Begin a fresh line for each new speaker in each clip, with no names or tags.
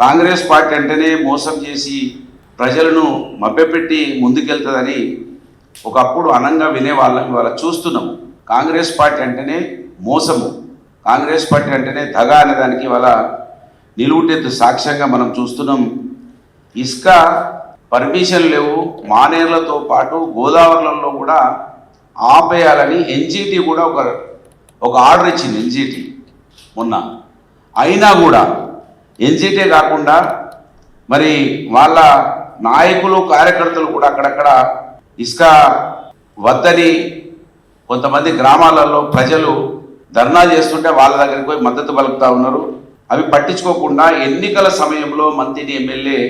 Congress party అంటేనే మోసం చేసి ప్రజలను మభ్యపెట్టి ముందుకెళ్తుందని ఒకప్పుడు అనంగా వినేవాళ్ళం. ఇవాళ చూస్తున్నాము కాంగ్రెస్ పార్టీ అంటేనే మోసము. కాంగ్రెస్ పార్టీ అంటేనే దగ అనేదానికి ఇవాళ నిలువుటెత్తు సాక్ష్యంగా మనం చూస్తున్నాం. ఇసుక పర్మిషన్ లేవు. మానేర్లతో పాటు గోదావరిలలో కూడా ఆపేయాలని ఎన్జీటీ కూడా ఒక ఒక ఆర్డర్ ఇచ్చింది ఎన్జీటీ మొన్న. అయినా కూడా ఎన్జిటే కాకుండా మరి వాళ్ళ నాయకులు కార్యకర్తలు కూడా అక్కడక్కడ ఇసుక వద్దని కొంతమంది గ్రామాలలో ప్రజలు ధర్నా చేస్తుంటే వాళ్ళ దగ్గరికి పోయి మద్దతు పలుకుతా ఉన్నారు. అవి పట్టించుకోకుండా ఎన్నికల సమయంలో మంత్రిని ఎమ్మెల్యే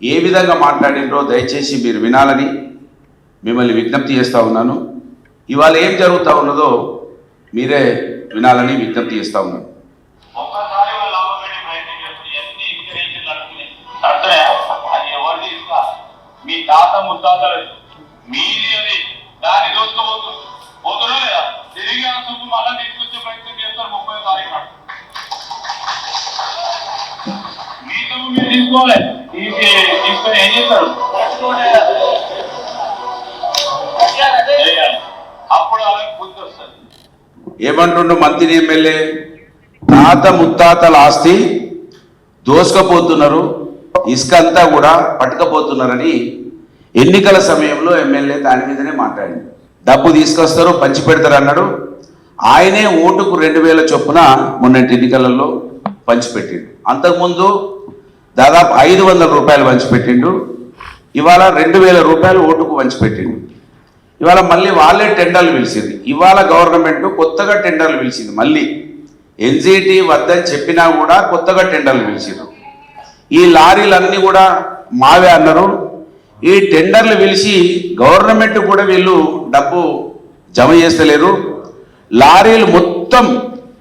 ఏ విధంగా మాట్లాడినో దయచేసి మీరు వినాలని మిమ్మల్ని విజ్ఞప్తి చేస్తూ ఉన్నాను. ఇవాళ ఏం జరుగుతూ ఉన్నదో మీరే వినాలని విజ్ఞప్తి చేస్తూ ఉన్నాను.
ముత్తాతలు మీది అది. దాన్ని పోతున్నా లేదా తిరిగి ఆ సొమ్ము తీసుకొచ్చే ప్రయత్నం చేస్తారు ముప్పై తారీఖు నాడు. మీ సొమ్ము మీరు తీసుకోవాలి. తీసుకొని ఏం చేస్తారు? అప్పుడు అలాగే బుద్ధి వస్తుంది.
ఏమంటుండు మంత్రి ఎమ్మెల్యే? తాత ముత్తాతల ఆస్తి దోసుకపోతున్నారు ఇసుక అంతా కూడా పట్టుకపోతున్నారని ఎన్నికల సమయంలో ఎమ్మెల్యే దాని మీదనే మాట్లాడింది. డబ్బు తీసుకొస్తారు పంచి పెడతారు అన్నాడు. ఆయనే ఓటుకు రెండు వేల చొప్పున మొన్నటి ఎన్నికలలో పంచిపెట్టిండు అంతకుముందు దాదాపు ఐదు వందల రూపాయలు పంచిపెట్టిండు ఇవాళ రెండు వేల రూపాయలు ఓటుకు పంచిపెట్టిండు ఇవాళ మళ్ళీ వాళ్ళే టెండర్లు పిలిచింది. ఇవాళ గవర్నమెంట్ కొత్తగా టెండర్లు పిలిచింది. మళ్ళీ ఎన్జిటి వద్దని చెప్పినా కూడా కొత్తగా టెండర్లు పిలిచిండ్రు. ఈ లారీలన్నీ కూడా మావే అన్నారు. ఈ టెండర్లు పిలిచి గవర్నమెంట్ కూడా వీళ్ళు డబ్బు జమ చేస్తలేరు. లారీలు మొత్తం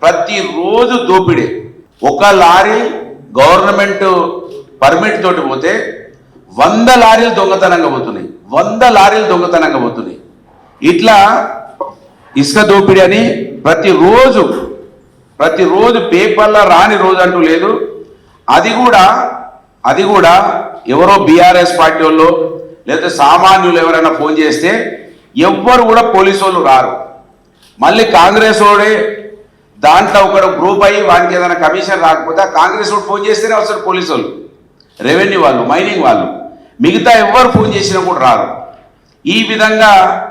ప్రతిరోజు దోపిడే. ఒక లారీ గవర్నమెంట్ పర్మిట్ తోటి పోతే వంద లారీలు దొంగతనంగా పోతున్నాయి. వంద లారీలు దొంగతనంగా పోతున్నాయి. ఇట్లా ఇసుక దోపిడీ అని ప్రతిరోజు ప్రతిరోజు పేపర్లో రాని రోజు అంటూ లేదు. అది కూడా అది కూడా ఎవరో బీఆర్ఎస్ పార్టీ వాళ్ళు లేదా సామాన్యులు ఎవరైనా ఫోన్ చేస్తే ఎవ్వరు కూడా పోలీసు వాళ్ళు రారు. మళ్ళీ కాంగ్రెస్ వాడే దాంట్లో ఒకడు గ్రూప్ అయ్యి వానికి ఏదైనా కమిషన్ రాకపోతే కాంగ్రెస్ వాడు ఫోన్ చేస్తేనే వస్తారు పోలీసు వాళ్ళు. రెవెన్యూ వాళ్ళు మైనింగ్ వాళ్ళు. మిగతా ఎవ్వరు ఫోన్ చేసినా కూడా రారు. ఈ విధంగా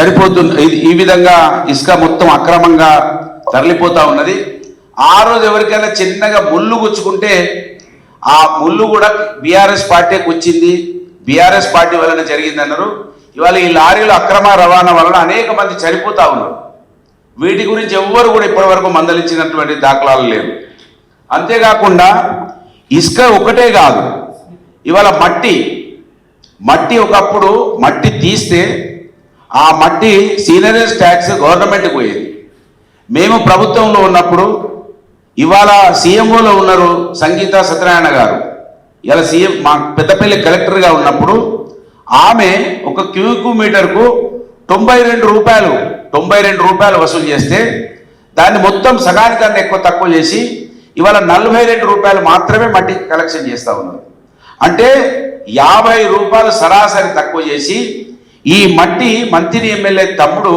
చనిపోతున్న ఇది- ఈ విధంగా ఇసుక మొత్తం అక్రమంగా తరలిపోతూ ఉన్నది. ఆ రోజు ఎవరికైనా చిన్నగా ముళ్ళు గుచ్చుకుంటే ఆ ముళ్ళు కూడా బీఆర్ఎస్ పార్టీకి వచ్చింది. బీఆర్ఎస్ పార్టీ వలన జరిగిందన్నారు. ఇవాళ ఈ లారీలు అక్రమ రవాణా వలన అనేక మంది చనిపోతా ఉన్నారు. వీటి గురించి ఎవ్వరు కూడా ఇప్పటివరకు మందలించినటువంటి దాఖలాలు లేవు. అంతేకాకుండా ఇసుక ఒకటే కాదు ఇవాళ మట్టి మట్టి ఒకప్పుడు మట్టి తీస్తే ఆ మట్టి సీనరీస్ ట్యాక్స్ గవర్నమెంట్కి పోయేది. మేము ప్రభుత్వంలో ఉన్నప్పుడు ఇవాళ సీఎంఓలో ఉన్నారు సంగీత సత్యనారాయణ గారు. ఇలా సీఎం మా పెద్దపల్లి కలెక్టర్గా ఉన్నప్పుడు ఆమె ఒక క్యూకు మీటర్కు తొంభై రెండు రూపాయలు తొంభై రెండు రూపాయలు వసూలు చేస్తే దాన్ని మొత్తం సగానికన్నా ఎక్కువ తక్కువ చేసి ఇవాళ నలభై రెండు రూపాయలు మాత్రమే మట్టి కలెక్షన్ చేస్తూ ఉన్నారు. అంటే యాభై రూపాయలు సరాసరి తక్కువ చేసి ఈ మట్టి మంత్రి ఎమ్మెల్యే తమ్ముడు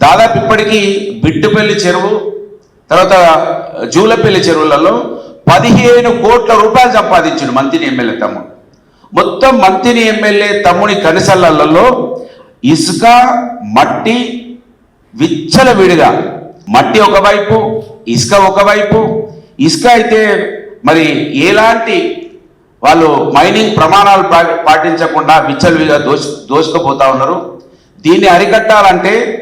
దాదాపు ఇప్పటికీ బిడ్డుపల్లి చెరువు తర్వాత జూలపల్లి చెరువులలో పదిహేను కోట్ల రూపాయలు సంపాదించాడు మంత్రిని ఎమ్మెల్యే తమ్ముడు. మొత్తం మంత్రిని ఎమ్మెల్యే తమ్ముని కనిసలలో ఇసుక మట్టి విచ్చల విడిగా. మట్టి ఒకవైపు ఇసుక ఒకవైపు. ఇసుక అయితే మరి ఎలాంటి వాళ్ళు మైనింగ్ ప్రమాణాలు పా- పాటించకుండా విచ్చలవిడిగా దోష దోచుకుపోతా ఉన్నారు. దీన్ని అరికట్టాలంటే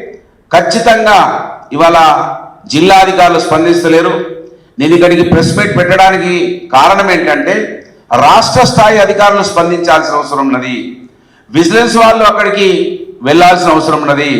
ఖచ్చితంగా ఇవాళ జిల్లా అధికారులు స్పందిస్తలేరు. నేను ఇక్కడికి ప్రెస్ మీట్ పెట్టడానికి కారణం ఏంటంటే రాష్ట్ర స్థాయి అధికారులు స్పందించాల్సిన అవసరం ఉన్నది. విజిలెన్స్ వాళ్ళు అక్కడికి వెళ్ళాల్సిన అవసరం ఉన్నది.